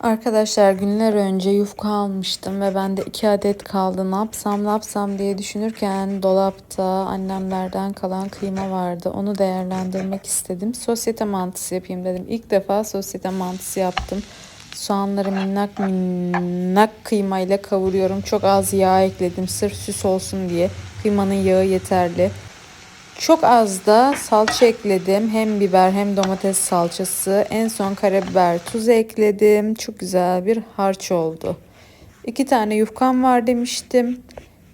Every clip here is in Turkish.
Arkadaşlar günler önce yufka almıştım ve bende iki adet kaldı. Ne yapsam ne yapsam diye düşünürken dolapta annemlerden kalan kıyma vardı. Onu değerlendirmek istedim. Sosyete mantısı yapayım dedim. İlk defa sosyete mantısı yaptım. Soğanları minnak minnak kıymayla kavuruyorum. Çok az yağ ekledim sırf süs olsun diye. Kıymanın yağı yeterli. Çok az da salça ekledim. Hem biber hem domates salçası. En son karabiber, tuz ekledim. Çok güzel bir harç oldu. İki tane yufkam var demiştim.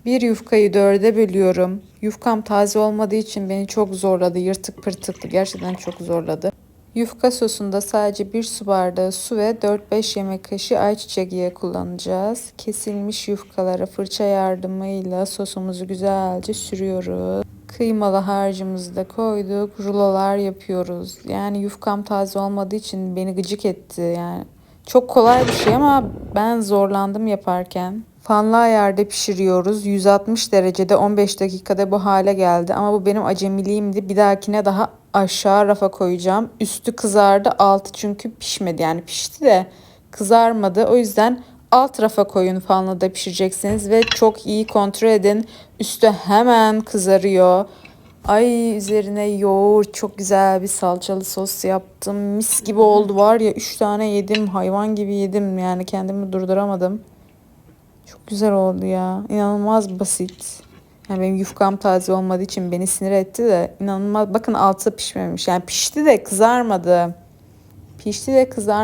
Bir yufkayı dörde bölüyorum. Yufkam taze olmadığı için beni çok zorladı. Yırtık pırtıktı. Gerçekten çok zorladı. Yufka sosunda sadece bir su bardağı su ve 4-5 yemek kaşığı ayçiçek yağı kullanacağız. Kesilmiş yufkalara fırça yardımıyla sosumuzu güzelce sürüyoruz. Kıymalı harcımızı da koyduk. Rulolar yapıyoruz. Yani yufkam taze olmadığı için beni gıcık etti. Yani çok kolay bir şey ama ben zorlandım yaparken. Fanlı ayarda pişiriyoruz. 160 derecede 15 dakikada bu hale geldi. Ama bu benim acemiliğimdi. Bir dahakine daha aşağı rafa koyacağım. Üstü kızardı, altı çünkü pişmedi. Yani pişti de kızarmadı. O yüzden alt rafa koyun fanlıda pişireceksiniz ve çok iyi kontrol edin. Üstü hemen kızarıyor. Ay üzerine yoğurt çok güzel bir salçalı sos yaptım. Mis gibi oldu var ya 3 tane yedim hayvan gibi yedim yani kendimi durduramadım. Çok güzel oldu ya. İnanılmaz basit. Yani benim yufkam taze olmadığı için beni sinir etti de inanılmaz. Bakın altı pişmemiş. Yani pişti de kızarmadı. Pişti de kızar